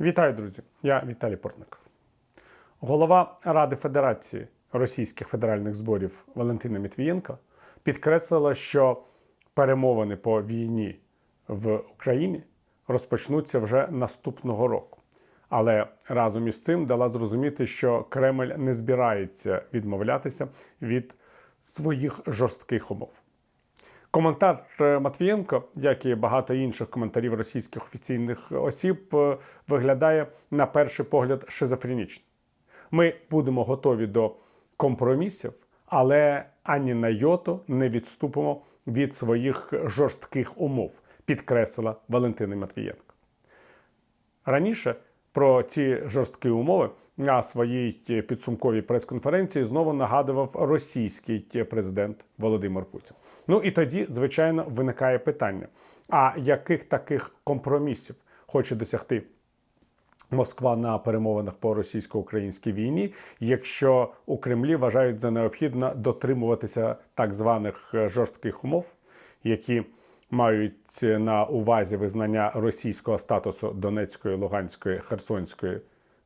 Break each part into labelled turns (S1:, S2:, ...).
S1: Вітаю, друзі! Я Віталій Портников. Голова Ради Федерації Російських федеральних зборів Валентина Матвієнко підкреслила, що перемовини по війні в Україні розпочнуться вже наступного року. Але разом із цим дала зрозуміти, що Кремль не збирається відмовлятися від своїх жорстких умов. Коментар е, Матвієнко, як і багато інших коментарів російських офіційних осіб, е, виглядає на перший погляд шизофренічно. Ми будемо готові до компромісів, але ані на йоту не відступимо від своїх жорстких умов, підкреслила Валентина Матвієнко. Раніше про ці жорсткі умови на своїй підсумковій прес-конференції знову нагадував російський президент Володимир Путін. Ну і тоді, звичайно, виникає питання: а яких таких компромісів хоче досягти Москва на перемовинах по російсько-українській війні, якщо у Кремлі вважають за необхідно дотримуватися так званих е, жорстких умов, які мають на увазі визнання російського статусу Донецької, Луганської, Херсонської,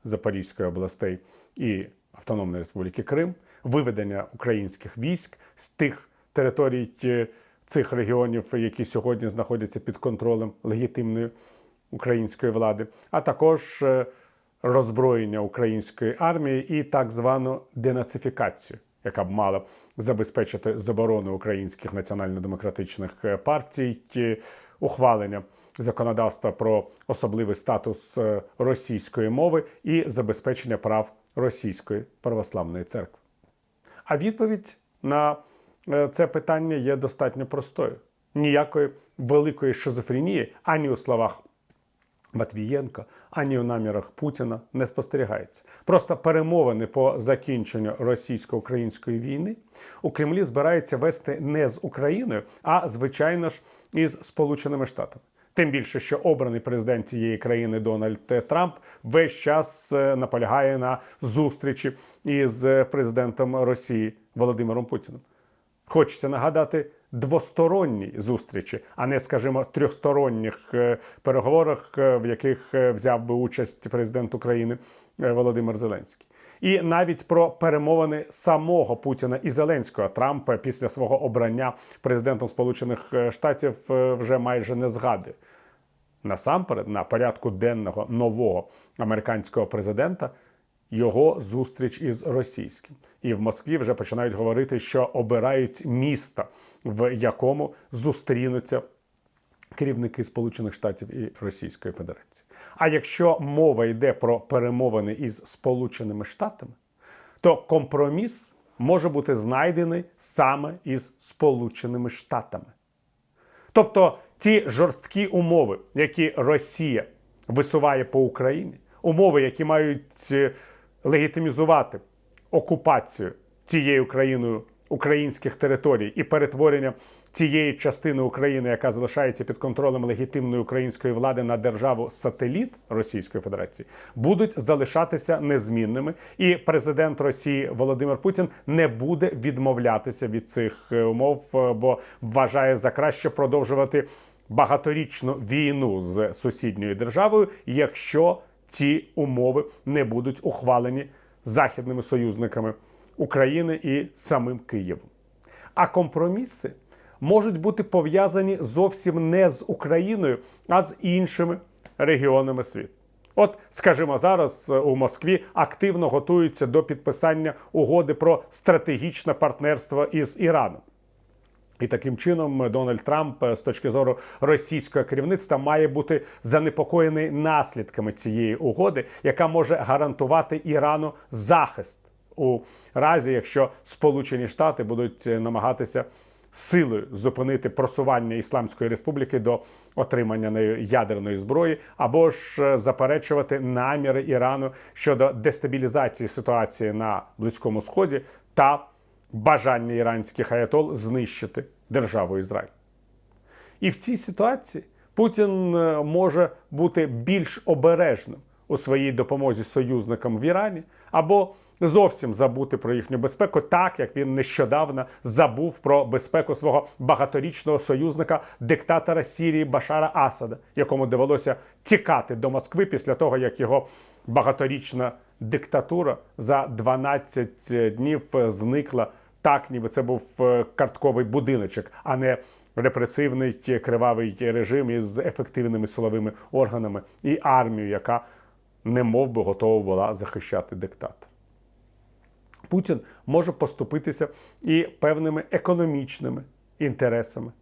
S1: Запорізької областей і Автономної Республіки Крим, виведення українських військ з тих територій е, цих регіонів, які сьогодні знаходяться під контролем легітимної української влади, а також е, роззброєння української армії і так звану денацифікацію, яка б мала забезпечити заборону українських національно-демократичних е, партій, ухвалення законодавства про особливий статус е, російської мови і забезпечення прав російської православної церкви. А відповідь на е, це питання є достатньо простою. Ніякої великої шизофренії ані у словах Матвієнка, ані у намірах Путіна не спостерігається. Просто перемовини по закінченню російсько-української війни у Кремлі збираються вести не з Україною, а звичайно ж із Сполученими Штатами. Тим більше, що обраний президент цієї країни Дональд Трамп весь час е, наполягає на зустрічі із президентом Росії Володимиром Путіним. Хочеться нагадати двосторонні зустрічі, а не, скажімо, трьохсторонніх е, переговорах, е, в яких е, взяв би участь президент України Володимир Зеленський. І навіть про перемовини самого Путіна і Зеленського Трамп після свого обрання президентом Сполучених Штатів вже майже не згадує. Насамперед, на порядку денного нового американського президента його зустріч із російським. І в Москві вже починають говорити, що обирають місто, в якому зустрінуться керівники Сполучених Штатів і Російської Федерації. А якщо мова йде про перемовини із Сполученими Штатами, то компроміс може бути знайдений саме із Сполученими Штатами. Тобто ті жорсткі умови, які Росія висуває по Україні, умови, які мають е, легітимізувати окупацію цією країною українських територій і перетворення цієї частини України, яка залишається під контролем легітимної української влади на державу сателіт Російської Федерації, будуть залишатися незмінними. І президент Росії Володимир Путін не буде відмовлятися від цих е, умов, е, бо вважає за краще продовжувати багаторічну війну з сусідньою державою, якщо ці умови не будуть ухвалені західними союзниками України і самим Києвом. А компроміси можуть бути пов'язані зовсім не з Україною, а з іншими регіонами світу. От, скажімо, зараз е, у Москві активно готуються до підписання угоди про стратегічне партнерство із Іраном. І таким чином Дональд Трамп е, з точки зору російського керівництва має бути занепокоєний наслідками цієї угоди, яка може гарантувати Ірану захист у разі, якщо Сполучені Штати будуть е, намагатися силою зупинити просування Ісламської Республіки до отримання нею ядерної зброї, або ж е, заперечувати наміри Ірану щодо дестабілізації ситуації на Близькому Сході та бажання іранських аятол знищити державу Ізраїль. І в цій ситуації Путін е, може бути більш обережним у своїй допомозі союзникам в Ірані або зовсім забути про їхню безпеку, так як він нещодавно забув про безпеку свого багаторічного союзника, диктатора Сірії Башара Асада, якому довелося тікати до Москви після того, як його багаторічна диктатура за 12 днів зникла так, ніби це був е, картковий будиночок, а не репресивний кривавий режим із ефективними силовими органами і армією, яка не мов би готова була захищати диктатора. Путін може поступитися і певними економічними інтересами,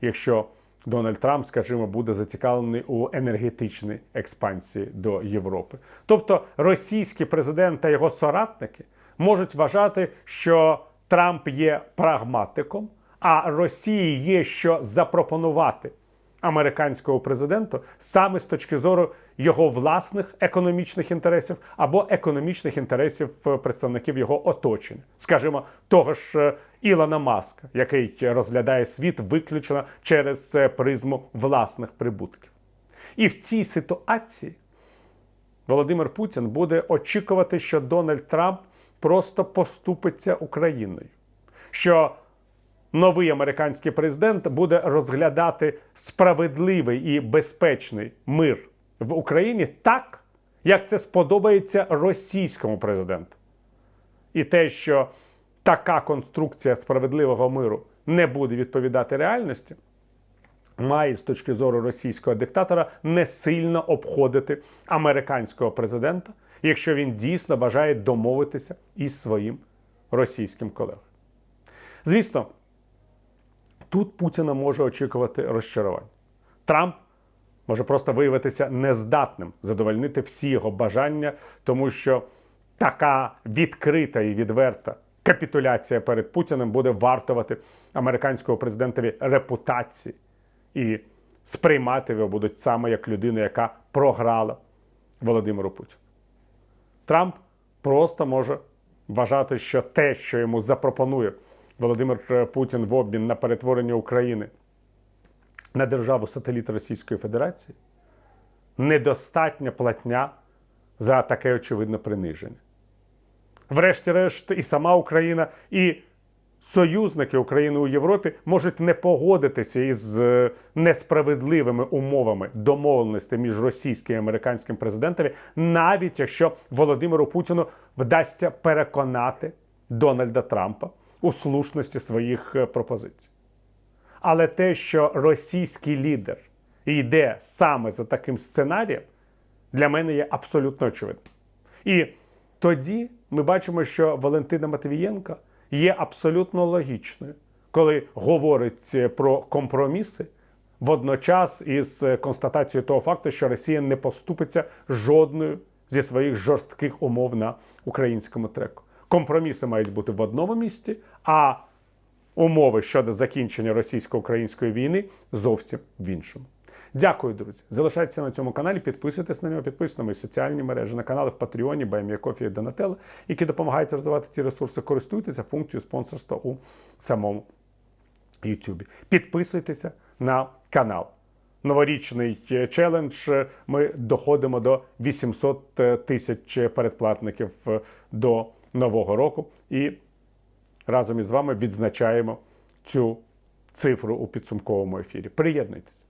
S1: якщо Дональд Трамп, скажімо, буде зацікавлений у енергетичній експансії до Європи. Тобто російський президент та його соратники можуть вважати, що Трамп є прагматиком, а Росії є що запропонувати американського президенту саме з точки зору його власних економічних інтересів або економічних інтересів е, представників його оточення, скажімо, того ж е, Ілона Маска, який розглядає світ виключно через е, призму власних прибутків. І в цій ситуації Володимир Путін буде очікувати, що Дональд Трамп просто поступиться Україною. Що новий американський президент буде розглядати справедливий і безпечний мир в Україні так, як це сподобається російському президенту. І те, що така конструкція справедливого миру не буде відповідати реальності, має з точки зору російського диктатора не сильно обходити американського президента, якщо він дійсно бажає домовитися із своїм російським колегою. Звісно, тут Путіна може очікувати розчарувань. Трамп може просто виявитися нездатним задовольнити всі його бажання, тому що така відкрита і відверта капітуляція перед Путіним буде вартувати американського президентові репутації і сприймати його будуть саме як людину, яка програла Володимиру Путіну. Трамп просто може вважати, що те, що йому запропонує Володимир Путін в обмін на перетворення України на державу сателіт Російської Федерації, недостатня платня за таке очевидне приниження. Врешті-решт, і сама Україна, і союзники України у Європі можуть не погодитися із е, несправедливими умовами домовленості між російським і американським президентами, навіть якщо Володимиру Путіну вдасться переконати Дональда Трампа у слушності своїх е, пропозицій. Але те, що російський лідер йде саме за таким сценарієм, для мене є абсолютно очевидним. І тоді ми бачимо, що Валентина Матвієнка є абсолютно логічною, коли говорить про компроміси водночас із констатацією того факту, що Росія не поступиться жодною зі своїх жорстких умов на українському треку. Компроміси мають бути в одному місці, а умови щодо закінчення російсько-української війни зовсім в іншому. Дякую, друзі. Залишайтеся на цьому каналі, підписуйтесь на нього, підписуйтесь на мої соціальні мережі, на канали в Патреоні, Баймія Кофі і Донателло, які допомагають розвивати ці ресурси. Користуйтеся функцією спонсорства у самому YouTube. Підписуйтеся на канал. Новорічний е, челендж. Ми доходимо до 800 тисяч передплатників е, до нового року і разом із вами відзначаємо цю цифру у підсумковому ефірі. Приєднуйтесь.